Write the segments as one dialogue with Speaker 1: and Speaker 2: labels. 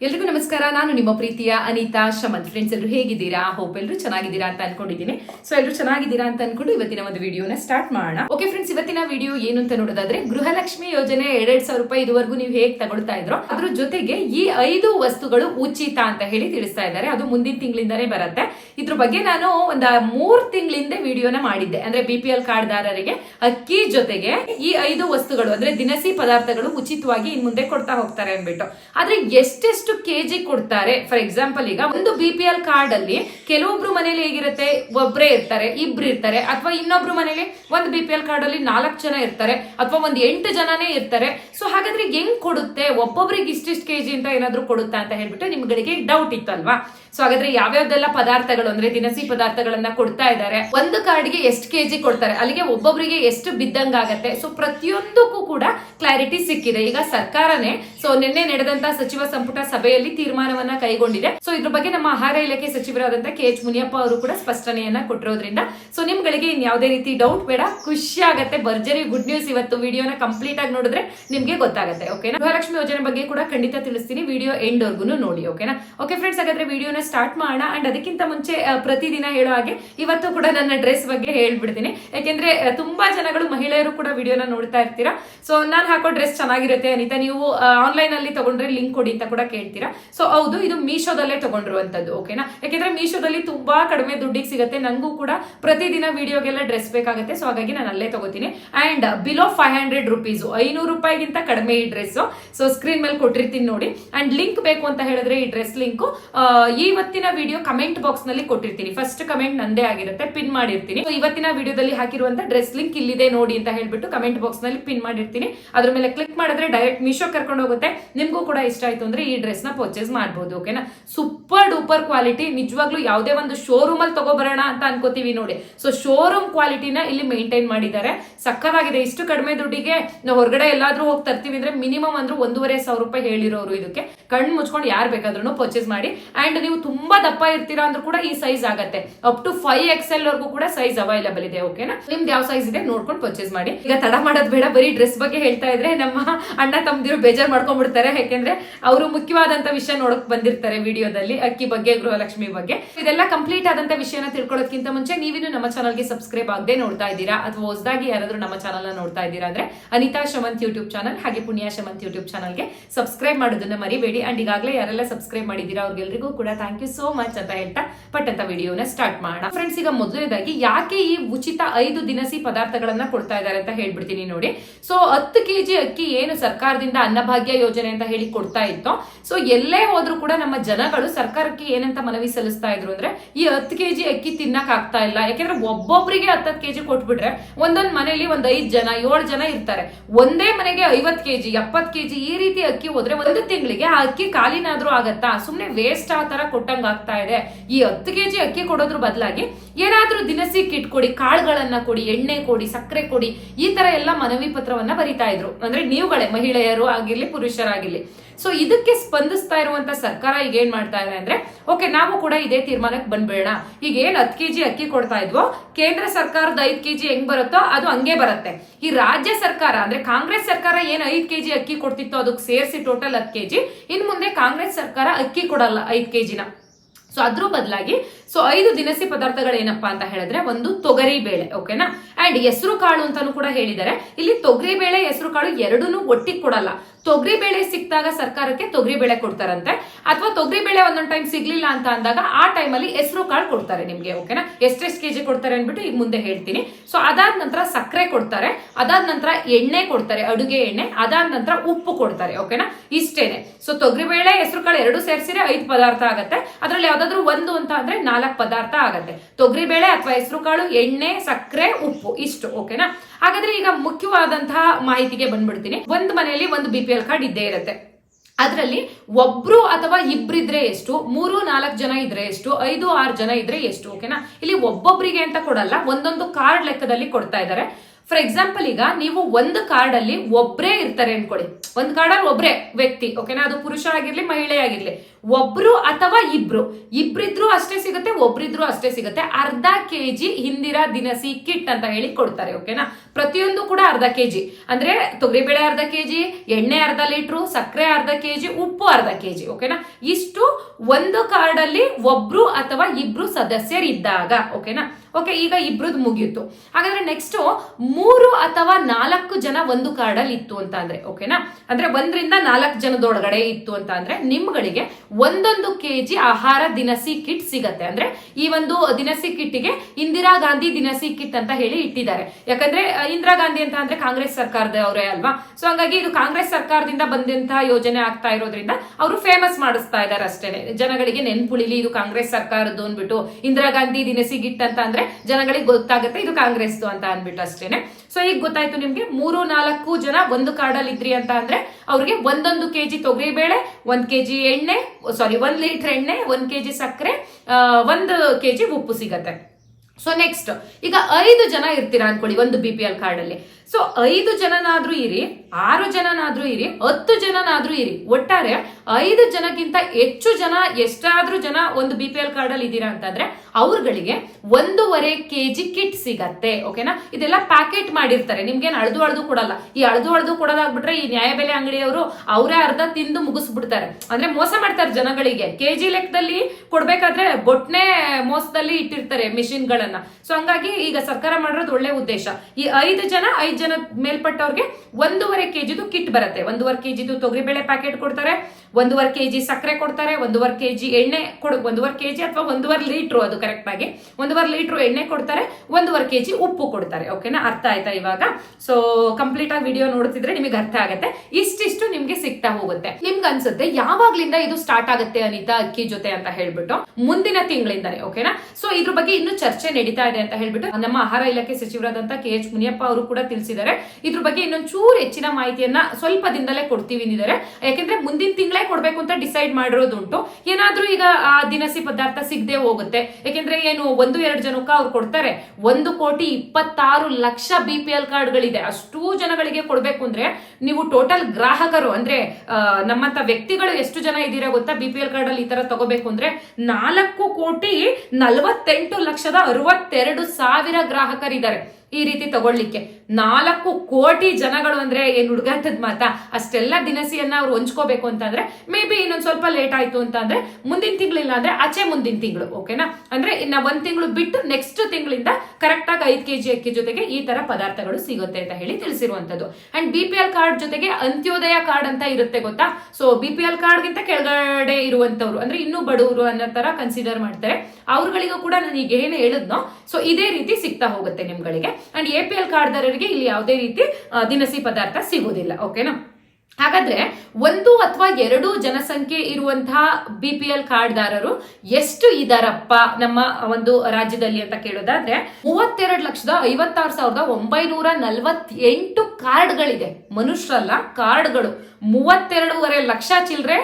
Speaker 1: ಎಲ್ರಿಗೂ ನಮಸ್ಕಾರ. ನಾನು ನಿಮ್ಮ ಪ್ರೀತಿಯ ಅನಿತಾ ಶಮಂತ್. ಫ್ರೆಂಡ್ಸ್ ಎಲ್ಲರೂ ಹೇಗಿದ್ದೀರಾ? ಹೋಪ್ ಎಲ್ಲರೂ ಚೆನ್ನಾಗಿದ್ದೀರಾ ಅಂತ ಅನ್ಕೊಂಡಿದ್ದೀನಿ. ಸೊ ಎಲ್ಲರೂ ಚೆನ್ನಾಗಿದ್ದೀರಾ ಅಂತ ಅನ್ಕೊಂಡು ಇವತ್ತಿನ ಒಂದು ವಿಡಿಯೋನ ಸ್ಟಾರ್ಟ್ ಮಾಡೋಣ. ಓಕೆ ಫ್ರೆಂಡ್ಸ್ ಇವತ್ತಿನ ವಿಡಿಯೋ ಏನು ಅಂತ ನೋಡೋದಾದ್ರೆ, ಗೃಹಲಕ್ಷ್ಮಿ ಯೋಜನೆ ಎರಡ್ ಸಾವಿರ ರೂಪಾಯಿ ಇದುವರೆಗೂ ನೀವು ಹೇಗೆ ತಗೊಳ್ತಾ ಇದ್ರೋ, ಅದ್ರ ಜೊತೆಗೆ ಈ ಐದು ವಸ್ತುಗಳು ಉಚಿತ ಅಂತ ಹೇಳಿ ತಿಳಿಸ್ತಾ ಇದ್ದಾರೆ. ಅದು ಮುಂದಿನ ತಿಂಗಳಿಂದಾನೇ ಬರುತ್ತೆ. ಇದ್ರ ಬಗ್ಗೆ ನಾನು ಒಂದ್ ಮೂರ್ ತಿಂಗಳಿಂದ ವಿಡಿಯೋನ ಮಾಡಿದ್ದೆ. ಅಂದ್ರೆ ಬಿ ಪಿ ಎಲ್ ಕಾರ್ಡ್ದಾರರಿಗೆ ಅಕ್ಕಿ ಜೊತೆಗೆ ಈ ಐದು ವಸ್ತುಗಳು, ಅಂದ್ರೆ ದಿನಸಿ ಪದಾರ್ಥಗಳು ಉಚಿತವಾಗಿ ಇನ್ ಮುಂದೆ ಕೊಡ್ತಾ ಹೋಗ್ತಾರೆ ಅನ್ಬಿಟ್ಟು ಆದ್ರೆ ಎಷ್ಟೆಷ್ಟು ಕೆಜಿ ಕೊಡ್ತಾರೆ. ಫಾರ್ ಎಕ್ಸಾಂಪಲ್ ಈಗ ಒಂದು ಬಿ ಪಿ ಎಲ್ ಕಾರ್ಡ್ ಅಲ್ಲಿ ಕೆಲವೊಬ್ರು ಮನೇಲಿ ಹೇಗಿರುತ್ತೆ? ಒಬ್ರೇ ಇರ್ತಾರೆ, ಇಬ್ರು ಇರ್ತಾರೆ, ಅಥವಾ ಇನ್ನೊಬ್ರು ಮನೇಲಿ ಒಂದು ಬಿ ಪಿ ಎಲ್ ಕಾರ್ಡ್ ಅಲ್ಲಿ ನಾಲ್ಕು ಜನ ಇರ್ತಾರೆ, ಅಥವಾ ಒಂದು ಎಂಟು ಜನನೇ ಇರ್ತಾರೆ. ಸೊ ಹಾಗಾದ್ರೆ ಹೆಂಗ್ ಕೊಡುತ್ತೆ? ಒಬ್ಬೊಬ್ರಿಗೆ ಇಷ್ಟಿಷ್ಟು ಕೆಜಿ ಅಂತ ಏನಾದ್ರು ಕೊಡುತ್ತಾ ಅಂತ ಹೇಳ್ಬಿಟ್ಟು ನಿಮ್ಗಳಿಗೆ ಡೌಟ್ ಇತ್ತಲ್ವಾ ಸೊ ಹಾಗಾದ್ರೆ ಯಾವ್ಯಾವ್ದೆಲ್ಲ ಪದಾರ್ಥಗಳು ಅಂದ್ರೆ ದಿನಸಿ ಪದಾರ್ಥಗಳನ್ನ ಕೊಡ್ತಾ ಇದ್ದಾರೆ? ಒಂದು ಕಾರ್ಡ್ಗೆ ಎಷ್ಟು ಕೆಜಿ ಕೊಡ್ತಾರೆ? ಅಲ್ಲಿಗೆ ಒಬ್ಬೊಬ್ಬರಿಗೆ ಎಷ್ಟು ಬಿದ್ದಂಗಾಗತ್ತೆ? ಸೊ ಪ್ರತಿಯೊಂದಕ್ಕೂ ಕೂಡ ಕ್ಲಾರಿಟಿ ಸಿಕ್ಕಿದೆ. ಈಗ ಸರ್ಕಾರನೇ ಸೊ ನಿನ್ನೆ ನಡೆದಂತ ಸಚಿವ ಸಂಪುಟ ಸಭೆಯಲ್ಲಿ ತೀರ್ಮಾನವನ್ನ ಕೈಗೊಂಡಿದೆ. ಸೊ ಇದ್ರ ಬಗ್ಗೆ ನಮ್ಮ ಆಹಾರ ಇಲಾಖೆ ಸಚಿವರಾದಂತ ಕೆ ಎಚ್ ಮುನಿಯಪ್ಪ ಅವರು ಕೂಡ ಸ್ಪಷ್ಟನೆಯನ್ನ ಕೊಟ್ಟಿರೋದ್ರಿಂದ ಸೊ ನಿಮ್ಗಳಿಗೆ ಇನ್ ಯಾವುದೇ ರೀತಿ ಡೌಟ್ ಬೇಡ, ಖುಷಿ ಆಗತ್ತೆ. ಭರ್ಜರಿ ಗುಡ್ ನ್ಯೂಸ್ ಇವತ್ತು ವಿಡಿಯೋನ ಕಂಪ್ಲೀಟ್ ಆಗಿ ನೋಡಿದ್ರೆ ನಿಮ್ಗೆ ಗೊತ್ತಾಗುತ್ತೆ ಓಕೆನಾ ಗೃಹಲಕ್ಷ್ಮಿ ಯೋಜನೆ ಬಗ್ಗೆ ಕೂಡ ಖಂಡಿತ ತಿಳಿಸ್ತೀನಿ. ವಿಡಿಯೋ ಎಂಡ್ ವರ್ಗು ನೋಡಿ ಓಕೆನಾ ಓಕೆ ಫ್ರೆಂಡ್ಸ್ ಹಾಗಾದ್ರೆ ವಿಡಿಯೋನ ಸ್ಟಾರ್ಟ್ ಮಾಡೋಣ. ಅಂಡ್ ಅದಕ್ಕಿಂತ ಮುಂಚೆ ಪ್ರತಿದಿನ ಹೇಳೋ ಹಾಗೆ ಇವತ್ತು ಕೂಡ ನನ್ನ ಡ್ರೆಸ್ ಬಗ್ಗೆ ಹೇಳ್ಬಿಡ್ತೀನಿ. ಯಾಕೆಂದ್ರೆ ತುಂಬಾ ಜನಗಳು, ಮಹಿಳೆಯರು ಕೂಡ ವಿಡಿಯೋನ ನೋಡ್ತಾ ಇರ್ತೀರಾ. ಸೊ ನಾನು ಹಾಕೋ ಡ್ರೆಸ್ ಚೆನ್ನಾಗಿರುತ್ತೆ ಅನಿತಾ. ನೀವು ಆನ್ಲೈನ್ ಅಲ್ಲಿ ತಗೊಂಡ್ರೆ ಲಿಂಕ್ ಕೊಡಿ ಅಂತ ಕೂಡ ಕೇಳ್ತೀರಾ ಸೊ ಹೌದು, ಇದು ಮೀಶೋದಲ್ಲೇ ತಗೊಂಡಿರುವಂತದ್ದು ಓಕೆನಾ ಯಾಕೆಂದ್ರೆ ಮೀಶೋದಲ್ಲಿ ತುಂಬಾ ಕಡಿಮೆ ದುಡ್ಡಿಗೆ ಸಿಗುತ್ತೆ. ನಂಗೂ ಕೂಡ ಪ್ರತಿದಿನ ವಿಡಿಯೋಗೆಲ್ಲ ಡ್ರೆಸ್ ಬೇಕಾಗುತ್ತೆ ಸೊ ಹಾಗಾಗಿ ನಾನು ಅಲ್ಲೇ ತಗೋತೀನಿ. And below five hundred rupees ಐನೂರು ರೂಪಾಯಿಗಿಂತ ಕಡಿಮೆ ಈ ಡ್ರೆಸ್ ಸೊ ಸ್ಕ್ರೀನ್ ಮೇಲೆ ಕೊಟ್ಟಿರ್ತೀನಿ ನೋಡಿ. ಅಂಡ್ ಲಿಂಕ್ ಬೇಕು ಅಂತ ಹೇಳಿದ್ರೆ ಈ ಡ್ರೆಸ್ ಲಿಂಕ್ ಇವತ್ತಿನ ವಿಡಿಯೋ ಕಮೆಂಟ್ ಬಾಕ್ಸ್ನಲ್ಲಿ ಕೊಟ್ಟಿರ್ತೀನಿ. ಫಸ್ಟ್ ಕಮೆಂಟ್ ನಂದೇ ಆಗಿರುತ್ತೆ ಪಿನ್ ಮಾಡಿರ್ತೀನಿ. ಇವತ್ತಿನ ವಿಡಿಯೋದಲ್ಲಿ ಹಾಕಿರುವಂತ ಡ್ರೆಸ್ ಲಿಂಕ್ ಇಲ್ಲಿದೆ ನೋಡಿ ಅಂತ ಹೇಳ್ಬಿಟ್ಟು ಕಮೆಂಟ್ ಬಾಕ್ಸ್ನಲ್ಲಿ ಪಿನ್ ಮಾಡಿರ್ತೀನಿ. ಅದ್ರ ಮೇಲೆ ಕ್ಲಿಕ್ ಮಾಡಿದ್ರೆ ಡೈರೆಕ್ಟ್ ಮೀಶೋ ಕರ್ಕೊಂಡು ಹೋಗುತ್ತೆ ನಿಮ್ಗೂ ಕೂಡ ಇಷ್ಟ ಆಯ್ತು ಅಂದ್ರೆ ಈ ಡ್ರೆಸ್ ನ ಪರ್ಚೇಸ್ ಮಾಡಬಹುದು ಓಕೆನಾ ಸೂಪರ್ ಡೂಪರ್ ಕ್ವಾಲಿಟಿ ನಿಜವಾಗ್ಲೂ ಯಾವುದೇ ಒಂದು ಶೋರೂಮ್ ಅಲ್ಲಿ ತಗೋಬರೋಣ ಅಂತ ಅನ್ಕೋತೀವಿ ನೋಡಿ. ಸೊ ಶೋರೂಮ್ ಕ್ವಾಲಿಟಿನ ಇಲ್ಲಿ ಮೇಂಟೈನ್ ಮಾಡಿದ್ದಾರೆ. ಸಕ್ಕತ್ತಾಗಿದೆ. ಇಷ್ಟು ಕಡಿಮೆ ದುಡ್ಡಿಗೆ ನಾವು ಹೊರಗಡೆ ಎಲ್ಲಾದ್ರೂ ಹೋಗಿ ತರ್ತೀವಿ ಅಂದ್ರೆ ಮಿನಿಮಮ್ ಅಂದ್ರೆ ಒಂದೂವರೆ ಸಾವಿರ ರೂಪಾಯಿ ಹೇಳಿರೋರು ಇದಕ್ಕೆ. ಕಣ್ಣು ಮುಚ್ಕೊಂಡು ಯಾರು ಬೇಕಾದ್ರೂ ಪರ್ಚೇಸ್ ಮಾಡಿ. ಅಂಡ್ ನೀವು ತುಂಬಾ ದಪ್ಪ ಇರ್ತೀರಾ ಅಂದ್ರೂ ಕೂಡ ಈ ಸೈಜ್ ಆಗತ್ತೆ. Up to five X L ವರ್ಗೂ ಕೂಡ ಸೈಜ್ ಅವೈಲಬಲ್ ಇದೆ ಓಕೆನಾ ನಿಮ್ದು ಯಾವ ಸೈಜ್ ಇದೆ ನೋಡ್ಕೊಂಡು ಪರ್ಚೇಸ್ ಮಾಡಿ. ಈಗ ತಡ ಮಾಡೋದ್ ಬೇಡ. ಬರೀ ಡ್ರೆಸ್ ಬಗ್ಗೆ ಹೇಳ್ತಾ ಇದ್ರೆ ನಮ್ಮ ಅಣ್ಣ ತಮ್ಮದಿರು ಬೇಜಾರ್ ಮಾಡ್ಕೊಂಡ್ಬಿಡ್ತಾರೆ. ಯಾಕೆಂದ್ರೆ ಅವರು ಮುಖ್ಯವಾದಂತ ವಿಷಯ ನೋಡಕ್ ಬಂದಿರ್ತಾರೆ ವಿಡಿಯೋದಲ್ಲಿ, ಅಕ್ಕಿ ಬಗ್ಗೆ, ಗೃಹಲಕ್ಷ್ಮಿ ಬಗ್ಗೆ. ಇದೆಲ್ಲ ಕಂಪ್ಲೀಟ್ ಆದಂತ ವಿಷಯನ ತಿಳ್ಕೊಳ್ಳೋದಕ್ಕಿಂತ ಮುಂಚೆ ನೀವಿನ್ನು ನಮ್ಮ ಚಾನಲ್ಗೆ ಸಬ್ಸ್ಕ್ರೈಬ್ ಆಗದೆ ನೋಡ್ತಾ ಇದ್ದೀರಾ? ಅಥವಾ ಹೊಸದಾಗಿ ಯಾರಾದ್ರೂ ನಮ್ಮ ಚಾನಲ್ ನೋಡ್ತಾ ಇದ್ದೀರಾ ಅಂದ್ರೆ ಅನಿತಾ ಶಮಂತ್ ಯೂಟ್ಯೂಬ್ ಚಾನಲ್ ಹಾಗೆ ಪುಣ್ಯ ಶಮಂತ್ ಯೂಟ್ಯೂಬ್ ಚಾನಲ್ಗೆ ಸಬ್ಸ್ಕ್ರೈಬ್ ಮಾಡೋದನ್ನ ಮರಿಬೇಡಿ. ಅಂಡ್ ಈಗಾಗಲೇ ಯಾರೆಲ್ಲ ಸಬ್ಸ್ಕ್ರೈಬ್ ಮಾಡಿದ್ದೀರಾ ಅವ್ರಿಗೆಲ್ರಿಗೂ ಕೂಡ ಥ್ಯಾಂಕ್ ಯು ಸೋ ಮಚ್ ಅಂತ ಹೇಳ್ತಾ ಪಟ್ಟಂತ ವಿಡಿಯೋನ ಸ್ಟಾರ್ಟ್ ಮಾಡೋಣ. ಫ್ರೆಂಡ್ಸ್ ಈಗ ಮೊದಲನೇದಾಗಿ ಯಾಕೆ ಈ ಉಚಿತ ಐದು ದಿನಸಿ ಪದಾರ್ಥಗಳನ್ನ ಕೊಡ್ತಾ ಇದ್ದಾರೆ ಅಂತ ಹೇಳ್ಬಿಡ್ತೀನಿ ನೋಡಿ. ಸೊ ಹತ್ತು ಕೆಜಿ ಅಕ್ಕಿ ಏನು ಸರ್ಕಾರದಿಂದ ಅನ್ನಭಾಗ್ಯ ಯೋಜನೆ ಅಂತ ಹೇಳಿ ಕೊಡ್ತಾ ಇತ್ತು ಸೊ ಎಲ್ಲೇ ಹೋದ್ರೂ ಕೂಡ ನಮ್ಮ ಜನಗಳು ಸರ್ಕಾರಕ್ಕೆ ಏನಂತ ಮನವಿ ಸಲ್ಲಿಸ್ತಾ ಇದ್ರು ಅಂದ್ರೆ ಈ ಹತ್ತು ಕೆಜಿ ಅಕ್ಕಿ ತಿನ್ನಕ್ ಆಗ್ತಾ ಇಲ್ಲ. ಯಾಕೆಂದ್ರೆ ಒಬ್ಬೊಬ್ರಿಗೆ ಹತ್ತತ್ತು ಕೆಜಿ ಕೊಟ್ಬಿಟ್ರೆ ಒಂದೊಂದ್ ಮನೆಯಲ್ಲಿ ಒಂದ್ ಐದ್ ಜನ, ಏಳು ಜನ ಇರ್ತಾರೆ. ಒಂದೇ ಮನೆಗೆ ಐವತ್ ಕೆಜಿ, ಎಪ್ಪತ್ ಕೆಜಿ ಈ ರೀತಿ ಅಕ್ಕಿ ಹೋದ್ರೆ ಒಂದು ತಿಂಗಳಿಗೆ ಆ ಅಕ್ಕಿ ಖಾಲಿನಾದ್ರೂ ಆಗತ್ತಾ? ಸುಮ್ನೆ ವೇಸ್ಟ್ ಆ ತರ ಕೊಟ್ಟಂಗ್ ಆಗ್ತಾ ಇದೆ. ಈ ಹತ್ತು ಕೆಜಿ ಅಕ್ಕಿ ಕೊಡೋದ್ರ ಬದಲಾಗಿ ಏನಾದ್ರೂ ದಿನಸಿ ಕಿಟ್ ಕೊಡಿ, ಕಾಳುಗಳನ್ನ ಕೊಡಿ, ಎಣ್ಣೆ ಕೊಡಿ, ಸಕ್ಕರೆ ಕೊಡಿ, ಈ ತರ ಎಲ್ಲ ಮನವಿ ಪತ್ರವನ್ನ ಬರಿತಾ ಇದ್ರು. ಅಂದ್ರೆ ನೀವುಗಳೇ, ಮಹಿಳೆಯರು ಆಗಿರ್ಲಿ, ಪುರುಷರಾಗಿರ್ಲಿ. ಸೊ ಇದಕ್ಕೆ ಸ್ಪಂದಿಸ್ತಾ ಇರುವಂತ ಸರ್ಕಾರ ಈಗ ಏನ್ ಮಾಡ್ತಾ ಇದೆ ಅಂದ್ರೆ ಓಕೆ ನಾವು ಕೂಡ ಇದೇ ತೀರ್ಮಾನಕ್ಕೆ ಬಂದ್ಬೇಡ ಈಗ ಏನ್ ಹತ್ತು ಕೆಜಿ ಅಕ್ಕಿ ಕೊಡ್ತಾ ಇದ್ವೋ, ಕೇಂದ್ರ ಸರ್ಕಾರದ ಐದ್ ಕೆಜಿ ಹೆಂಗ್ ಬರುತ್ತೋ ಅದು ಹಂಗೆ ಬರುತ್ತೆ. ಈ ರಾಜ್ಯ ಸರ್ಕಾರ, ಅಂದ್ರೆ ಕಾಂಗ್ರೆಸ್ ಸರ್ಕಾರ ಏನ್ ಐದ್ ಕೆಜಿ ಅಕ್ಕಿ ಕೊಡ್ತಿತ್ತೋ, ಅದಕ್ಕೆ ಸೇರಿಸಿ ಟೋಟಲ್ ಹತ್ತು ಕೆಜಿ, ಇನ್ ಮುಂದೆ ಕಾಂಗ್ರೆಸ್ ಸರ್ಕಾರ ಅಕ್ಕಿ ಕೊಡಲ್ಲ ಐದ್ ಕೆಜಿನ. ಸೊ ಅದ್ರ ಬದಲಾಗಿ ಸೊ ಐದು ದಿನಸಿ ಪದಾರ್ಥಗಳು ಏನಪ್ಪಾ ಅಂತ ಹೇಳಿದ್ರೆ ಒಂದು ತೊಗರಿ ಬೇಳೆ ಓಕೆನಾ ಅಂಡ್ ಹೆಸರು ಕಾಳು ಅಂತಾನು ಕೂಡ ಹೇಳಿದ್ದಾರೆ. ಇಲ್ಲಿ ತೊಗರಿ ಬೇಳೆ, ಹೆಸರು ಕಾಳು ಎರಡನ್ನೂ ಒಟ್ಟಿಗೆ ಕೊಡಲ್ಲ. ತೊಗರಿ ಬೇಳೆ ಸಿಕ್ಕಿದಾಗ ಸರ್ಕಾರಕ್ಕೆ ತೊಗರಿ ಬೇಳೆ ಕೊಡ್ತಾರಂತೆ. ಅಥವಾ ತೊಗರಿ ಬೇಳೆ ಒಂದೊಂದು ಟೈಮ್ ಸಿಗ್ಲಿಲ್ಲ ಅಂತ ಅಂದಾಗ ಆ ಟೈಮಲ್ಲಿ ಹೆಸರು ಕಾಳು ಕೊಡ್ತಾರೆ ನಿಮ್ಗೆ ಓಕೆನಾ ಎಷ್ಟೆಷ್ಟು ಕೆಜಿ ಕೊಡ್ತಾರೆ ಅಂದ್ಬಿಟ್ಟು ಈಗ ಮುಂದೆ ಹೇಳ್ತೀನಿ. ಸೊ ಅದಾದ ನಂತರ ಸಕ್ಕರೆ ಕೊಡ್ತಾರೆ, ಅದಾದ ನಂತರ ಎಣ್ಣೆ ಕೊಡ್ತಾರೆ, ಅಡುಗೆ ಎಣ್ಣೆ, ಅದಾದ ನಂತರ ಉಪ್ಪು ಕೊಡ್ತಾರೆ ಓಕೆನಾ ಇಷ್ಟೇನೆ. ಸೊ ತೊಗರಿ ಬೇಳೆ, ಹೆಸರು ಕಾಳು ಎರಡು ಸೇರಿಸಿದ್ರೆ ಐದು ಪದಾರ್ಥ ಆಗುತ್ತೆ. ಅದರಲ್ಲಿ ಯಾವ್ದಾದ್ರು ಒಂದು ಅಂತ ಅಂದ್ರೆ ನಾಲ್ಕು ಪದಾರ್ಥ ಆಗತ್ತೆ. ತೊಗರಿ ಬೇಳೆ ಅಥವಾ ಹೆಸರು ಕಾಳು ಎಣ್ಣೆ, ಸಕ್ಕರೆ, ಉಪ್ಪು, ಇಷ್ಟು ಓಕೆನಾ ಹಾಗಾದ್ರೆ ಈಗ ಮುಖ್ಯವಾದಂತಹ ಮಾಹಿತಿಗೆ ಬಂದ್ಬಿಡ್ತೀನಿ. ಒಂದ್ ಮನೆಯಲ್ಲಿ ಒಂದು ಬಿ ಪಿ ಎಲ್ ಕಾರ್ಡ್ ಇದ್ದೇ ಇರುತ್ತೆ. ಅದರಲ್ಲಿ ಒಬ್ರು ಅಥವಾ ಇಬ್ರಿದ್ರೆ ಎಷ್ಟು? ಮೂರು, ನಾಲ್ಕು ಜನ ಇದ್ರೆ ಎಷ್ಟು? ಐದು, ಆರು ಜನ ಇದ್ರೆ ಎಷ್ಟು ಓಕೆನಾ ಇಲ್ಲಿ ಒಬ್ಬೊಬ್ಬರಿಗೆ ಅಂತ ಕೊಡಲ್ಲ, ಒಂದೊಂದು ಕಾರ್ಡ್ ಲೆಕ್ಕದಲ್ಲಿ ಕೊಡ್ತಾ ಇದ್ದಾರೆ ಫಾರ್ ಎಕ್ಸಾಂಪಲ್ ಈಗ ನೀವು ಒಂದು ಕಾರ್ಡ್ ಅಲ್ಲಿ ಒಬ್ರೇ ಇರ್ತಾರೆ ಅನ್ಕೊಳ್ಳಿ. ಒಂದು ಕಾರ್ಡಲ್ಲಿ ಒಬ್ರೇ ವ್ಯಕ್ತಿ ಓಕೆನಾ ಅದು ಪುರುಷ ಆಗಿರ್ಲಿ, ಮಹಿಳೆ ಆಗಿರ್ಲಿ. ಒಬ್ರು ಅಥವಾ ಇಬ್ರು. ಇಬ್ರಿದ್ರು ಅಷ್ಟೇ ಸಿಗುತ್ತೆ, ಒಬ್ರಿದ್ರು ಅಷ್ಟೇ ಸಿಗುತ್ತೆ. ಅರ್ಧ ಕೆಜಿ ಹಿಂದಿರಾ ದಿನಸಿ ಕಿಟ್ ಅಂತ ಹೇಳಿ ಕೊಡ್ತಾರೆ ಓಕೆನಾ ಪ್ರತಿಯೊಂದು ಕೂಡ ಅರ್ಧ ಕೆಜಿ. ಅಂದ್ರೆ ತೊಗರಿಬೇಳೆ ಅರ್ಧ ಕೆಜಿ, ಎಣ್ಣೆ ಅರ್ಧ ಲೀಟ್ರು, ಸಕ್ಕರೆ ಅರ್ಧ ಕೆಜಿ, ಉಪ್ಪು ಅರ್ಧ ಕೆಜಿ ಓಕೆನಾ ಇಷ್ಟು ಒಂದು ಕಾರ್ಡ್ ಅಲ್ಲಿ ಒಬ್ರು ಅಥವಾ ಇಬ್ರು ಸದಸ್ಯರಿದ್ದಾಗ ಓಕೆನಾ ಓಕೆ ಈಗ ಇಬ್ರದ್ದು ಮುಗಿಯಿತು ಹಾಗಾದ್ರೆ ನೆಕ್ಸ್ಟ್ ಮೂರು ಅಥವಾ ನಾಲ್ಕು ಜನ ಒಂದು ಕಾರ್ಡಲ್ಲಿ ಇತ್ತು ಅಂತ ಅಂದ್ರೆ ಓಕೆನಾ ಅಂದ್ರೆ ಒಂದರಿಂದ ನಾಲ್ಕು ಜನದೊಳಗಡೆ ಇತ್ತು ಅಂತ ಅಂದ್ರೆ ನಿಮ್ಗಳಿಗೆ ಒಂದೊಂದು ಕೆಜಿ ಆಹಾರ ದಿನಸಿ ಕಿಟ್ ಸಿಗತ್ತೆ. ಅಂದ್ರೆ ಈ ಒಂದು ದಿನಸಿ ಕಿಟ್ಗೆ ಇಂದಿರಾ ಗಾಂಧಿ ದಿನಸಿ ಕಿಟ್ ಅಂತ ಹೇಳಿ ಇಟ್ಟಿದ್ದಾರೆ. ಯಾಕಂದ್ರೆ ಇಂದಿರಾ ಗಾಂಧಿ ಅಂತ ಅಂದ್ರೆ ಕಾಂಗ್ರೆಸ್ ಸರ್ಕಾರದವರೇ ಅಲ್ವಾ? ಸೊ ಹಂಗಾಗಿ ಇದು ಕಾಂಗ್ರೆಸ್ ಸರ್ಕಾರದಿಂದ ಬಂದಂತಹ ಯೋಜನೆ ಆಗ್ತಾ ಇರೋದ್ರಿಂದ ಅವರು ಫೇಮಸ್ ಮಾಡಿಸ್ತಾ ಇದ್ದಾರೆ ಅಷ್ಟೇನೆ ಜನಗಳಿಗೆ ನೆನ್ಪುಳಿಲಿ ಇದು ಕಾಂಗ್ರೆಸ್ ಸರ್ಕಾರದ್ದು ಅಂದ್ಬಿಟ್ಟು ಇಂದಿರಾ ಗಾಂಧಿ ದಿನಸಿ ಕಿಟ್ ಅಂತ ಅಂದ್ರೆ ಜನಗಳಿಗೆ ಗೊತ್ತಾಗುತ್ತೆ ಇದು ಕಾಂಗ್ರೆಸ್ ಅಂತ ಅಂದ್ಬಿಟ್ಟು ಅಷ್ಟೇನೆ. ಸೊ ಈಗ ಗೊತ್ತಾಯ್ತು ನಿಮ್ಗೆ, ಮೂರು ನಾಲ್ಕು ಜನ ಒಂದು ಕಾರ್ಡಲ್ಲಿ ಇದ್ರಿ ಅಂತ ಅಂದ್ರೆ ಅವ್ರಿಗೆ ಒಂದೊಂದು ಕೆಜಿ ತೊಗರಿಬೇಳೆ, ಒಂದ್ ಕೆಜಿ ಎಣ್ಣೆ ಸಾರಿ ಒಂದ್ ಲೀಟರ್ ಎಣ್ಣೆ ಒಂದ್ ಕೆಜಿ ಸಕ್ಕರೆ ಒಂದು ಕೆ ಕೆಜಿ ಉಪ್ಪು ಸಿಗತ್ತೆ. ಸೊ ನೆಕ್ಸ್ಟ್ ಈಗ ಐದು ಜನ ಇರ್ತೀರಾ ಅನ್ಕೊಳ್ಳಿ, ಒಂದು ಬಿ ಪಿ ಎಲ್ ಕಾರ್ಡ್ ಅಲ್ಲಿ. ಸೊ ಐದು ಜನನಾದ್ರೂ ಇರಿ, ಆರು ಜನನಾದ್ರೂ ಇರಿ, ಹತ್ತು ಜನನಾದ್ರೂ ಇರಿ. ಒಟ್ಟಾರೆ, ಐದು ಜನಕ್ಕಿಂತ ಹೆಚ್ಚು ಜನ, ಎಷ್ಟಾದ್ರೂ ಜನ ಒಂದು ಬಿ ಪಿ ಎಲ್ ಕಾರ್ಡ್ ಅಲ್ಲಿ ಇದ್ದೀರಾ ಅಂತಂದ್ರೆ, ಅವ್ರಗಳಿಗೆ ಒಂದೂವರೆ ಕೆಜಿ ಕಿಟ್ ಸಿಗತ್ತೆ ಓಕೆನಾ ಇದೆಲ್ಲ ಪ್ಯಾಕೆಟ್ ಮಾಡಿರ್ತಾರೆ. ನಿಮ್ಗೇನು ಅಳದು ಅಳದು ಕೊಡಲ್ಲ. ಈ ಅಳದು ಅಳದು ಕೊಡೋದಾಗ್ಬಿಟ್ರೆ ಈ ನ್ಯಾಯಬೆಲೆ ಅಂಗಡಿಯವರು ಅವರೇ ಅರ್ಧ ತಿಂದು ಮುಗಿಸ್ಬಿಡ್ತಾರೆ. ಅಂದ್ರೆ ಮೋಸ ಮಾಡ್ತಾರೆ ಜನಗಳಿಗೆ. ಕೆಜಿ ಲೆಕ್ಕದಲ್ಲಿ ಕೊಡ್ಬೇಕಾದ್ರೆ ಬೊಟ್ನೆ ಮೋಸದಲ್ಲಿ ಇಟ್ಟಿರ್ತಾರೆ ಮಿಷಿನ್ಗಳನ್ನ. ಸೊ ಹಂಗಾಗಿ ಈಗ ಸರ್ಕಾರ ಮಾಡಿರೋದು ಒಳ್ಳೆ ಉದ್ದೇಶ. ಈ ಐದು ಜನ, ಐದು ಜನ ಮೇಲ್ಪಟ್ಟವ್ರಿಗೆ ಒಂದೂವರೆ ಕೆಜಿದು ಕಿಟ್ ಬರುತ್ತೆ. ಒಂದೂವರೆ ಕೆಜಿದು ತೊಗರಿಬೇಳೆ ಪ್ಯಾಕೆಟ್ ಕೊಡ್ತಾರೆ. ಒಂದೂವರೆ ಕೆಜಿ ಸಕ್ಕರೆ ಕೊಡ್ತಾರೆ, ಒಂದೂವರೆ ಕೆಜಿ ಎಣ್ಣೆ ಕೊಡ, ಒಂದೂವರೆ ಕೆಜಿ ಅಥವಾ ಒಂದೂವರೆ ಲೀಟ್ರು ಅದು ಕರೆಕ್ಟ್ ಆಗಿ. ಒಂದೂವರೆ ಲೀಟ್ರು ಎಣ್ಣೆ ಕೊಡ್ತಾರೆ, ಒಂದೂವರೆ ಕೆಜಿ ಉಪ್ಪು ಕೊಡ್ತಾರೆ. ಓಕೆನಾ ಅರ್ಥ ಆಯ್ತಾ ಇವಾಗ? ಸೊ ಕಂಪ್ಲೀಟ್ ಆಗಿ ವಿಡಿಯೋ ನೋಡ್ತಿದ್ರೆ ನಿಮಗೆ ಅರ್ಥ ಆಗುತ್ತೆ. ಇಷ್ಟಿಷ್ಟು ನಿಮ್ಗೆ ಸಿಗ್ತಾ ಹೋಗುತ್ತೆ. ನಿಮ್ಗೆ ಅನ್ಸುತ್ತೆ, ಯಾವಾಗ್ಲಿಂದ ಇದು ಸ್ಟಾರ್ಟ್ ಆಗುತ್ತೆ ಅನಿತಾ ಅಕ್ಕಿ ಜೊತೆ ಅಂತ ಹೇಳ್ಬಿಟ್ಟು? ಮುಂದಿನ ತಿಂಗಳಿಂದಾನೆ ಓಕೆನಾ ಸೊ ಇದ್ರ ಬಗ್ಗೆ ಇನ್ನು ಚರ್ಚೆ ನಡೀತಾ ಇದೆ ಅಂತ ಹೇಳ್ಬಿಟ್ಟು ನಮ್ಮ ಆಹಾರ ಇಲಾಖೆ ಸಚಿವರಾದಂತ ಕೆ ಎಚ್ ಮುನಿಯಪ್ಪ ಅವರು ಕೂಡ ತಿಳಿಸಿದ್ದಾರೆ. ಇದ್ರ ಬಗ್ಗೆ ಇನ್ನೊಂದು ಚೂರು ಹೆಚ್ಚಿನ ಮಾಹಿತಿಯನ್ನ ಸ್ವಲ್ಪ ದಿನದಲ್ಲೇ ಕೊಡ್ತೀವಿ ಯಾಕೆಂದ್ರೆ ಮುಂದಿನ ತಿಂಗಳೇ ಕೊಡ್ಬೇಕು ಅಂತ ಡಿಸೈಡ್ ಮಾಡಿರೋದುಂಟು. ಏನಾದ್ರೂ ಈಗ ಆ ದಿನಸಿ ಪದಾರ್ಥ ಸಿಗದೆ ಹೋಗುತ್ತೆ. ಯಾಕೆಂದ್ರೆ ಏನು, ಒಂದು, ಎರಡು ಜನಕ್ಕ ಅವ್ರು ಕೊಡ್ತಾರೆ. ಒಂದು ಕೋಟಿ ಇಪ್ಪತ್ತಾರು ಲಕ್ಷ ಬಿ ಪಿ ಎಲ್ ಕಾರ್ಡ್ಗಳಿದೆ. ಅಷ್ಟು ಜನಗಳಿಗೆ ಕೊಡ್ಬೇಕು ಅಂದ್ರೆ ನೀವು ಟೋಟಲ್ ಗ್ರಾಹಕರು, ಅಂದ್ರೆ ನಮ್ಮಂತ ವ್ಯಕ್ತಿಗಳು ಎಷ್ಟು ಜನ ಇದ್ದೀರಾ ಗೊತ್ತಾ? ಬಿ ಪಿ ಎಲ್ ಕಾರ್ಡ್ ಅಲ್ಲಿ ಈ ತರ ತಗೋಬೇಕು ಅಂದ್ರೆ ನಾಲ್ಕು ಕೋಟಿ ನಲವತ್ತೆಂಟು ಲಕ್ಷದ ಅರವತ್ತೆರಡು ಸಾವಿರ ಗ್ರಾಹಕರಿದ್ದಾರೆ. ಈ ರೀತಿ ತಗೊಳ್ಳಿಕ್ಕೆ. ನಾಲ್ಕು ಕೋಟಿ ಜನಗಳು ಅಂದ್ರೆ ಏನ್ ಹುಡುಗಾಟದ ಮಾತಾ? ಅಷ್ಟೆಲ್ಲ ದಿನಸಿಯನ್ನ ಅವ್ರು ಹೊಂಚ್ಕೋಬೇಕು ಅಂತಂದ್ರೆ, ಮೇ ಬಿ ಇನ್ನೊಂದ್ ಸ್ವಲ್ಪ ಲೇಟ್ ಆಯ್ತು ಅಂತ ಅಂದ್ರೆ ಮುಂದಿನ ತಿಂಗಳಿಲ್ಲ ಅಂದ್ರೆ ಆಚೆ ಮುಂದಿನ ತಿಂಗಳು ಓಕೆನಾ ಅಂದ್ರೆ ಇನ್ನ ಒಂದ್ ತಿಂಗಳು ಬಿಟ್ಟು ನೆಕ್ಸ್ಟ್ ತಿಂಗಳಿಂದ ಕರೆಕ್ಟ್ ಆಗಿ ಐದ್ ಕೆಜಿ ಅಕ್ಕಿ ಜೊತೆಗೆ ಈ ತರ ಪದಾರ್ಥಗಳು ಸಿಗುತ್ತೆ ಅಂತ ಹೇಳಿ ತಿಳಿಸಿರುವಂತದ್ದು. And B P L card ಜೊತೆಗೆ ಅಂತ್ಯೋದಯ ಕಾರ್ಡ್ ಅಂತ ಇರುತ್ತೆ ಗೊತ್ತಾ? So B P L card ಗಿಂತ ಕೆಳಗಡೆ ಇರುವಂತವ್ರು, ಅಂದ್ರೆ ಇನ್ನೂ ಬಡವರು ಅನ್ನೋ ತರ ಕನ್ಸಿಡರ್ ಮಾಡ್ತಾರೆ. ಅವ್ರಗಳಿಗೂ ಕೂಡ ನಾನು ಈಗ ಏನು ಹೇಳಿದ್ನೋ ಸೊ ಇದೇ ರೀತಿ ಸಿಗ್ತಾ ಹೋಗುತ್ತೆ ನಿಮ್ಗಳಿಗೆ. ಅಂಡ್ ಎ ಪಿ ಎಲ್ ಕಾರ್ಡ್ದಾರರಿಗೆ ಇಲ್ಲಿ ಯಾವುದೇ ರೀತಿ ದಿನಸಿ ಪದಾರ್ಥ ಸಿಗೋದಿಲ್ಲ ಓಕೆನಾ ಹಾಗಾದ್ರೆ ಒಂದು ಅಥವಾ ಎರಡು ಜನಸಂಖ್ಯೆ ಇರುವಂತಹ ಬಿ ಪಿ ಎಲ್ ಕಾರ್ಡ್ದಾರರು ಎಷ್ಟು ಇದಾರಪ್ಪ ನಮ್ಮ ಒಂದು ರಾಜ್ಯದಲ್ಲಿ ಅಂತ ಕೇಳೋದಾದ್ರೆ ಮೂವತ್ತೆರಡು ಲಕ್ಷದ ಐವತ್ತಾರು ಸಾವಿರದ ಒಂಬೈನೂರ ನಲವತ್ತೆಂಟು ಕಾರ್ಡ್ಗಳಿದೆ. ಮನುಷ್ಯರಲ್ಲ, ಕಾರ್ಡ್ಗಳು. ಮೂವತ್ತೆರಡೂವರೆ ಲಕ್ಷ ಚಿಲ್ಲರೆ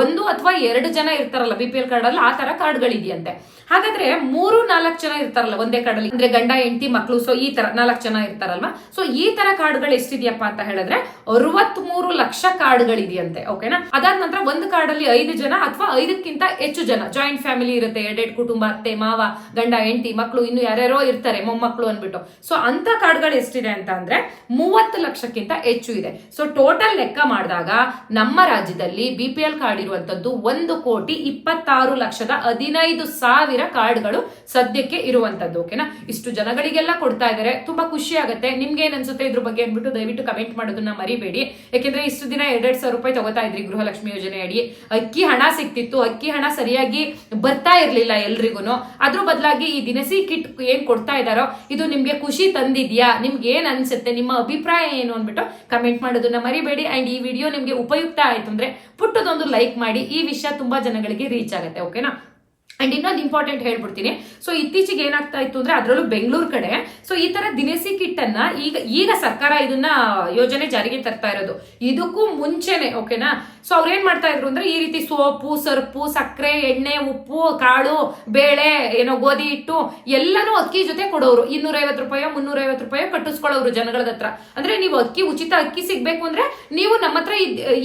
Speaker 1: ಒಂದು ಅಥವಾ ಎರಡು ಜನ ಇರ್ತಾರಲ್ಲ ಬಿ ಪಿ ಎಲ್ ಕಾರ್ಡ್ ಅಲ್ಲಿ ಆ ತರ ಕಾರ್ಡ್ಗಳಿದೆಯಂತೆ. ಹಾಗಾದ್ರೆ ಮೂರು ನಾಲ್ಕು ಜನ ಇರ್ತಾರಲ್ಲ ಒಂದೇ ಕಾರ್ಡಲ್ಲಿ. ಅಂದ್ರೆ ಗಂಡ, ಹೆಂಡತಿ ಮಕ್ಕಳು ಸೊ ಈ ತರ ನಾಲ್ಕು ಜನ ಇರ್ತಾರಲ್ವಾ? ಸೊ ಈ ತರ ಕಾರ್ಡ್ಗಳು ಎಷ್ಟಿದೆಯಪ್ಪ ಅಂತ ಹೇಳಿದ್ರೆ ಅರವತ್ ಮೂರು ಲಕ್ಷ ಕಾರ್ಡ್ಗಳಿದೆಯಂತೆ ಓಕೆನಾ ಅದಾದ ನಂತರ ಒಂದು ಕಾರ್ಡಲ್ಲಿ ಐದು ಜನ ಅಥವಾ ಐದಕ್ಕಿಂತ ಹೆಚ್ಚು ಜನ. ಜಾಯಿಂಟ್ ಫ್ಯಾಮಿಲಿ ಇರುತ್ತೆ ಎರಡೆರಡು ಕುಟುಂಬ, ಅತ್ತೆ, ಮಾವ, ಗಂಡ, ಹೆಂಡತಿ ಮಕ್ಕಳು ಇನ್ನು ಯಾರ್ಯಾರೋ ಇರ್ತಾರೆ ಮೊಮ್ಮಕ್ಕಳು ಅನ್ಬಿಟ್ಟು ಸೊ ಅಂತ ಕಾರ್ಡ್ಗಳು ಎಷ್ಟಿದೆ ಅಂತ ಅಂದ್ರೆ ಮೂವತ್ತು ಲಕ್ಷಕ್ಕಿಂತ ಹೆಚ್ಚು ಇದೆ. ಸೊ ಟೋಟಲ್ ಲೆಕ್ಕ ಮಾಡಿದಾಗ ನಮ್ಮ ರಾಜ್ಯದಲ್ಲಿ ಬಿ ಪಿ ಎಲ್ ಕಾರ್ಡ್ ಇರುವಂತದ್ದು ಒಂದು ಕೋಟಿ ಇಪ್ಪತ್ತಾರು ಲಕ್ಷದ ಹದಿನೈದು ಸಾವಿರ ಕಾರ್ಡ್ಗಳು ಸದ್ಯಕ್ಕೆ ಇರುವಂತದ್ದು ಓಕೆನಾ ಇಷ್ಟು ಜನಗಳಿಗೆಲ್ಲ ಕೊಡ್ತಾ ಇದ್ದಾರೆ. ತುಂಬಾ ಖುಷಿ ಆಗುತ್ತೆ. ನಿಮ್ಗೆ ಏನ್ ಅನ್ಸುತ್ತೆ ಇದ್ರ ಬಗ್ಗೆ ಅಂದ್ಬಿಟ್ಟು ದಯವಿಟ್ಟು ಕಮೆಂಟ್ ಮಾಡೋದನ್ನ ಮರಿಬೇಡಿ. ಯಾಕೆಂದ್ರೆ ಇಷ್ಟು ದಿನ ಎರಡೆರಡು ಸಾವಿರ ರೂಪಾಯಿ ತಗೋತಾ ಇದ್ರಿ ಗೃಹಲಕ್ಷ್ಮಿ ಯೋಜನೆ ಅಡಿ. ಅಕ್ಕಿ ಹಣ ಸಿಕ್ತಿತ್ತು. ಅಕ್ಕಿ ಹಣ ಸರಿಯಾಗಿ ಬರ್ತಾ ಇರ್ಲಿಲ್ಲ ಎಲ್ರಿಗೂ ಅದ್ರ ಬದಲಾಗಿ ಈ ದಿನಸಿ ಕಿಟ್ ಏನ್ ಕೊಡ್ತಾ ಇದಾರೋ ಇದು ನಿಮ್ಗೆ ಖುಷಿ ತಂದಿದ್ಯಾ? ನಿಮ್ಗೆ ಏನ್ ಅನ್ಸುತ್ತೆ? ನಿಮ್ಮ ಅಭಿಪ್ರಾಯ ಏನು ಅಂದ್ಬಿಟ್ಟು ಕಮೆಂಟ್ ಮಾಡೋದನ್ನ ಮರಿಬೇಡಿ. ಅಂಡ್ ಈ ವಿಡಿಯೋ ನಿಮ್ಗೆ ಉಪಯುಕ್ತ ಆಯ್ತು ಅಂದ್ರೆ ಪುಟ್ಟದೊಂದು ಲೈಕ್ ಮಾಡಿ. ಈ ವಿಷಯ ತುಂಬಾ ಜನಗಳಿಗೆ ರೀಚ್ ಆಗುತ್ತೆ ಓಕೆನಾ ಅಂಡ್ ಇನ್ನೊಂದು ಇಂಪಾರ್ಟೆಂಟ್ ಹೇಳ್ಬಿಡ್ತೀನಿ. ಸೊ ಇತ್ತೀಚೆಗೆ ಏನಾಗ್ತಾ ಇತ್ತು ಅಂದ್ರೆ ಅದರಲ್ಲೂ ಬೆಂಗಳೂರು ಕಡೆ ಸೊ ಈ ತರ ದಿನಸಿ ಕಿಟ್ ಅನ್ನ ಈಗ ಈಗ ಸರ್ಕಾರ ಇದನ್ನ ಯೋಜನೆ ಜಾರಿಗೆ ತರ್ತಾ ಇರೋದು. ಇದಕ್ಕೂ ಮುಂಚೆನೆ ಓಕೆನಾ ಸೊ ಅವ್ರು ಏನ್ ಮಾಡ್ತಾ ಇದ್ರು ಅಂದ್ರೆ ಈ ರೀತಿ ಸೋಪು, ಸರ್ಪು ಸಕ್ಕರೆ ಎಣ್ಣೆ, ಉಪ್ಪು, ಕಾಳು, ಬೇಳೆ, ಏನೋ ಗೋಧಿ ಹಿಟ್ಟು ಎಲ್ಲಾನು ಅಕ್ಕಿ ಜೊತೆ ಕೊಡೋರು ಇನ್ನೂರೈವತ್ತು ರೂಪಾಯಿ, ಮುನ್ನೂರೈವತ್ತು ರೂಪಾಯಿ ಕಟ್ಟಿಸ್ಕೊಳ್ಳೋರು ಜನಗಳ ಹತ್ರ. ಅಂದ್ರೆ ನೀವು ಅಕ್ಕಿ, ಉಚಿತ ಅಕ್ಕಿ ಸಿಗ್ಬೇಕು ಅಂದ್ರೆ ನೀವು ನಮ್ಮ ಹತ್ರ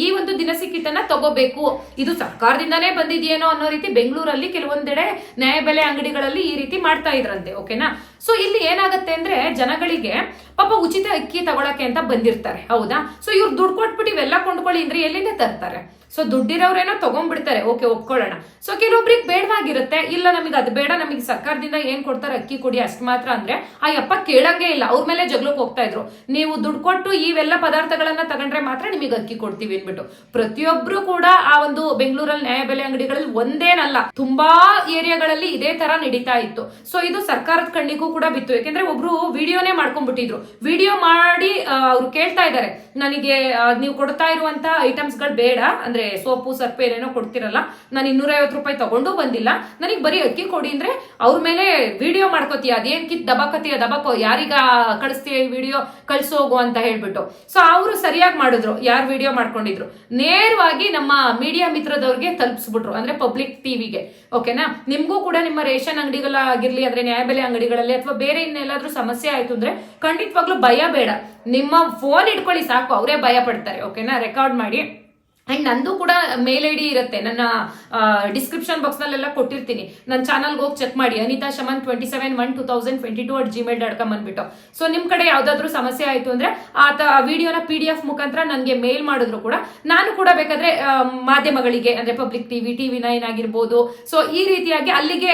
Speaker 1: ಈ ಒಂದು ದಿನಸಿ ಕಿಟ್ ಅನ್ನ ತಗೋಬೇಕು. ಇದು ಸರ್ಕಾರದಿಂದಾನೇ ಬಂದಿದೆಯೇನೋ ಅನ್ನೋ ರೀತಿ ಬೆಂಗಳೂರಲ್ಲಿ ಕೆಲವೊಂದೆಡೆ ನ್ಯಾಯಬೆಲೆ ಅಂಗಡಿಗಳಲ್ಲಿ ಈ ರೀತಿ ಮಾಡ್ತಾ ಇದ್ರಂತೆ, ಓಕೆನಾ? ಸೊ ಇಲ್ಲಿ ಏನಾಗುತ್ತೆ ಅಂದ್ರೆ ಜನಗಳಿಗೆ ಪಾಪ ಉಚಿತ ಅಕ್ಕಿ ತಗೊಳಕ್ಕೆ ಅಂತ ಬಂದಿರ್ತಾರೆ, ಹೌದಾ? ಸೊ ಇವ್ರು ದುಡ್ಡು ಕೊಟ್ಬಿಟ್ಟು ಇವೆಲ್ಲ ಕೊಂಡ್ಕೊಳ್ಳಿ ಅಂದ್ರೆ ಎಲ್ಲಿಂದ ತರ್ತಾರೆ? ಸೊ ದುಡ್ಡಿರೋರೇನೋ ತಗೊಂಡ್ಬಿಡ್ತಾರೆ. ಓಕೆ ಒಪ್ಕೊಳ್ಳೋಣ. ಸೊ ಕೆಲವೊಬ್ರಿಗೆ ಬೇಡವಾಗಿರುತ್ತೆ. ಇಲ್ಲ, ನಮಗೆ ಅದು ಬೇಡ. ನಮಗೆ ಸರ್ಕಾರದಿಂದ ಏನ್ ಕೊಡ್ತಾರೆ ಅಕ್ಕಿ ಕೊಡಿ ಅಷ್ಟು ಮಾತ್ರ ಅಂದ್ರೆ ಆ ಯಪ್ಪ ಕೇಳಂಗೆ ಇಲ್ಲ. ಅವ್ರ ಮೇಲೆ ಜಗಳಕ್ಕೆ ಹೋಗ್ತಾ ಇದ್ರು. ನೀವು ದುಡ್ಡು ಕೊಟ್ಟು ಇವೆಲ್ಲ ಪದಾರ್ಥಗಳನ್ನ ತಗೊಂಡ್ರೆ ಮಾತ್ರ ನಿಮಗೆ ಅಕ್ಕಿ ಕೊಡ್ತೀವಿ ಅಂದ್ಬಿಟ್ಟು. ಪ್ರತಿಯೊಬ್ರು ಕೂಡ ಆ ಒಂದು ಬೆಂಗಳೂರಲ್ಲಿ ನ್ಯಾಯಬೆಲೆ ಅಂಗಡಿಗಳಲ್ಲಿ ಒಂದೇನಲ್ಲ, ತುಂಬಾ ಏರಿಯಾಗಳಲ್ಲಿ ಇದೇ ತರ ನಡೀತಾ ಇತ್ತು. ಸೊ ಇದು ಸರ್ಕಾರದ ಕಣ್ಣಿಗೂ ಕೂಡ ಬಿತ್ತು. ಯಾಕೆಂದ್ರೆ ಒಬ್ರು ವಿಡಿಯೋನೇ ಮಾಡ್ಕೊಂಡ್ಬಿಟ್ಟಿದ್ರು. ವಿಡಿಯೋ ಮಾಡಿ ಅವ್ರು ಕೇಳ್ತಾ ಇದ್ದಾರೆ. ನನಗೆ ನೀವು ಕೊಡ್ತಾ ಇರುವಂತ ಐಟಮ್ಸ್ಗಳು ಬೇಡ. ಅಂದ್ರೆ ಸೋಪು, ಸರ್ಪು ಏನೇನೋ ಕೊಡ್ತಿರಲ್ಲ, ನಾನು ಇನ್ನೂರೈವತ್ತು ರೂಪಾಯಿ ತಗೊಂಡು ಬಂದಿಲ್ಲ. ನನಗೆ ಬರೀ ಅಕ್ಕಿ ಕೊಡಿ ಅಂದ್ರೆ ಅವ್ರ ಮೇಲೆ ವಿಡಿಯೋ ಮಾಡ್ಕೋತೀಯ, ಅದೇನ್ ಕಿತ್ ದಬಾಕತಿಯ, ದಬಾಕೋ, ಯಾರಿಗ ಕಳಿಸ್ತೀಯ ವಿಡಿಯೋ ಕಳ್ಸೋಗು ಅಂತ ಹೇಳ್ಬಿಟ್ಟು. ಸೊ ಅವರು ಸರಿಯಾಗಿ ಮಾಡಿದ್ರು, ಯಾರು ವಿಡಿಯೋ ಮಾಡ್ಕೊಂಡಿದ್ರು. ನೇರವಾಗಿ ನಮ್ಮ ಮೀಡಿಯಾ ಮಿತ್ರದವ್ರಿಗೆ ತಲುಪಿಸ್ಬಿಟ್ರು, ಅಂದ್ರೆ ಪಬ್ಲಿಕ್ ಟಿವಿಗೆ ಓಕೆನಾ ನಿಮ್ಗೂ ಕೂಡ ನಿಮ್ಮ ರೇಷನ್ ಅಂಗಡಿಗಳಾಗಿರ್ಲಿ, ಅಂದ್ರೆ ನ್ಯಾಯಬೆಲೆ ಅಂಗಡಿಗಳಲ್ಲಿ, ಅಥವಾ ಬೇರೆ ಇನ್ನೆಲ್ಲಾದ್ರೂ ಸಮಸ್ಯೆ ಆಯ್ತು ಅಂದ್ರೆ ಖಂಡಿತವಾಗ್ಲೂ ಭಯ ಬೇಡ. ನಿಮ್ಮ ಫೋನ್ ಇಟ್ಕೊಳ್ಳಿ ಸಾಕು, ಅವರೇ ಭಯ ಪಡ್ತಾರೆ. ಓಕೆನಾ ರೆಕಾರ್ಡ್ ಮಾಡಿ. ಅಂಡ್ ನಂದು ಕೂಡ ಮೇಲ್ ಐ ಡಿ ಇರುತ್ತೆ. ನನ್ನ ಡಿಸ್ಕ್ರಿಪ್ಷನ್ ಬಾಕ್ಸ್ ನಲ್ಲೆಲ್ಲ ಕೊಟ್ಟಿರ್ತೀನಿ. ನನ್ನ ಚಾನಲ್ಗೆ ಹೋಗಿ ಚೆಕ್ ಮಾಡಿ. Anita Shaman twenty seven one two thousand twenty two at Gmail dot com ಅಂದ್ಬಿಟ್ಟು. ಸೊ ನಿಮ್ ಕಡೆ ಯಾವ್ದಾದ್ರು ಸಮಸ್ಯೆ ಆಯ್ತು ಅಂದ್ರೆ ಆತ ವಿಡಿಯೋನ ಪಿ ಡಿ ಎಫ್ ಮುಖಾಂತರ ನನಗೆ ಮೇಲ್ ಮಾಡಿದ್ರು ಕೂಡ. ನಾನು ಕೂಡ ಬೇಕಾದ್ರೆ ಮಾಧ್ಯಮಗಳಿಗೆ, ಅಂದ್ರೆ ಪಬ್ಲಿಕ್ ಟಿವಿ ಟಿವಿ ನೈನ್ ಆಗಿರ್ಬೋದು. ಸೊ ಈ ರೀತಿಯಾಗಿ ಅಲ್ಲಿಗೆ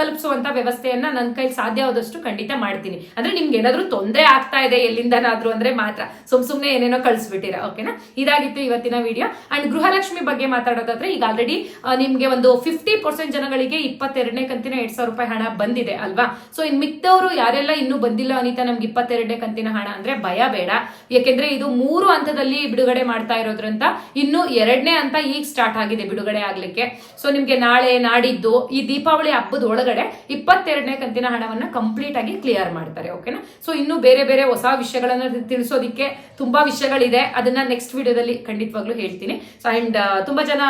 Speaker 1: ತಲುಪಿಸುವಂತ ವ್ಯವಸ್ಥೆಯನ್ನ ನನ್ನ ಕೈಲಿ ಸಾಧ್ಯವಾದಷ್ಟು ಖಂಡಿತ ಮಾಡ್ತೀನಿ. ಅಂದ್ರೆ ನಿಮ್ಗೆ ಏನಾದ್ರೂ ತೊಂದರೆ ಆಗ್ತಾ ಇದೆ ಎಲ್ಲಿಂದನಾದ್ರೂ ಅಂದ್ರೆ ಮಾತ್ರ. ಸುಮ್ ಸುಮ್ನೆ ಏನೇನೋ ಕಳಿಸ್ಬಿಟ್ಟಿರ. ಓಕೆನಾ ಇದಾಗಿತ್ತು ಇವತ್ತಿನ ವಿಡಿಯೋ ಅಂಡ್ ಗೃಹಲಕ್ಷ್ಮಿ ಬಗ್ಗೆ ಮಾತಾಡೋದಾದ್ರೆ, ಈಗ ಆಲ್ರೆಡಿ ನಿಮ್ಗೆ ಒಂದು ಫಿಫ್ಟಿ ಪರ್ಸೆಂಟ್ ಜನಗಳಿಗೆ ಇಪ್ಪತ್ತೆರಡನೇ ಕಂತಿನ ಎರಡ್ ಸಾವಿರ ರೂಪಾಯಿ ಹಣ ಬಂದಿದೆ ಅಲ್ವಾ? ಸೊ ಇನ್ ಮಿಕ್ತವರು ಯಾರೆಲ್ಲ ಇನ್ನೂ ಬಂದಿಲ್ಲ ಅನಿತಾ, ನಮ್ಗೆ ಇಪ್ಪತ್ತೆರಡನೇ ಕಂತಿನ ಹಣ ಅಂದ್ರೆ ಭಯ ಬೇಡ. ಯಾಕೆಂದ್ರೆ ಇದು ಮೂರು ಹಂತದಲ್ಲಿ ಬಿಡುಗಡೆ ಮಾಡ್ತಾ ಇರೋದ್ರಿಂದ ಇನ್ನು ಎರಡನೇ ಹಂತ ಈಗ ಸ್ಟಾರ್ಟ್ ಆಗಿದೆ ಬಿಡುಗಡೆ ಆಗ್ಲಿಕ್ಕೆ. ಸೊ ನಿಮ್ಗೆ ನಾಳೆ ನಾಡಿದ್ದು ಈ ದೀಪಾವಳಿ ಹಬ್ಬದ ಒಳಗಡೆ ಇಪ್ಪತ್ತೆರಡನೇ ಕಂತಿನ ಹಣವನ್ನ ಕಂಪ್ಲೀಟ್ ಆಗಿ ಕ್ಲಿಯರ್ ಮಾಡ್ತಾರೆ ಓಕೆನಾ ಸೊ ಇನ್ನು ಬೇರೆ ಬೇರೆ ಹೊಸ ವಿಷಯಗಳನ್ನ ತಿಳಿಸೋದಿಕ್ಕೆ ತುಂಬಾ ವಿಷಯಗಳಿದೆ. ಅದನ್ನ ನೆಕ್ಸ್ಟ್ ವಿಡಿಯೋದಲ್ಲಿ ಖಂಡಿತವಾಗ್ಲೂ ಹೇಳ್ತೀನಿ. ಸೊ ಅಂಡ್ ತುಂಬಾ ಜನ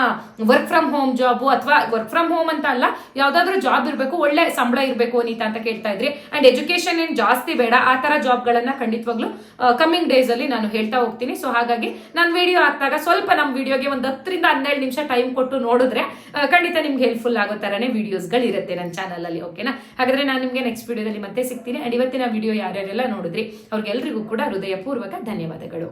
Speaker 1: ವರ್ಕ್ ಫ್ರಮ್ ಹೋಮ್ ಜಾಬ್ ಅಥವಾ ವರ್ಕ್ ಫ್ರಮ್ ಹೋಮ್ ಅಂತ ಅಲ್ಲ ಯಾವ್ದಾದ್ರು ಜಾಬ್ ಇರಬೇಕು ಒಳ್ಳೆ ಸಂಬಳ ಇರಬೇಕು ನೀತ ಅಂತ ಕೇಳ್ತಾ ಇದ್ರಿ. ಅಂಡ್ ಎಜುಕೇಶನ್ ಏನ್ ಜಾಸ್ತಿ ಬೇಡ ಆ ತರ ಜಾಬ್ಗಳನ್ನ ಖಂಡಿತವಾಗ್ಲೂ ಕಮ್ಮಿಂಗ್ ಡೇಸ್ ಅಲ್ಲಿ ನಾನು ಹೇಳ್ತಾ ಹೋಗ್ತೀನಿ. ಸೊ ಹಾಗಾಗಿ ನಾನು ವಿಡಿಯೋ ಹಾಕಿದಾಗ ಸ್ವಲ್ಪ ನಮ್ಮ ವಿಡಿಯೋಗೆ ಒಂದು ಹತ್ತರಿಂದ ಹನ್ನೆರಡು ನಿಮಿಷ ಟೈಮ್ ಕೊಟ್ಟು ನೋಡಿದ್ರೆ ಆ, ಖಂಡಿತ ನಿಮ್ಗೆ ಹೆಲ್ಪ್ಫುಲ್ ಆಗೋ ತರನೇ ವಿಡಿಯೋಸ್ಗಳು ಇರುತ್ತೆ ನನ್ನ ಚಾನಲ್ ಅಲ್ಲಿ ಓಕೆನಾ ಹಾಗಾದ್ರೆ ನಾನು ನಿಮ್ಗೆ ನೆಕ್ಸ್ಟ್ ವಿಡಿಯೋದಲ್ಲಿ ಮತ್ತೆ ಸಿಗ್ತೀನಿ. ಅಂಡ್ ಇವತ್ತಿನ ವಿಡಿಯೋ ಯಾರ್ಯಾರೆಲ್ಲ ನೋಡಿದ್ರಿ ಅವ್ರಿಗೆಲ್ರಿಗೂ ಕೂಡ ಹೃದಯಪೂರ್ವಕ ಧನ್ಯವಾದಗಳು.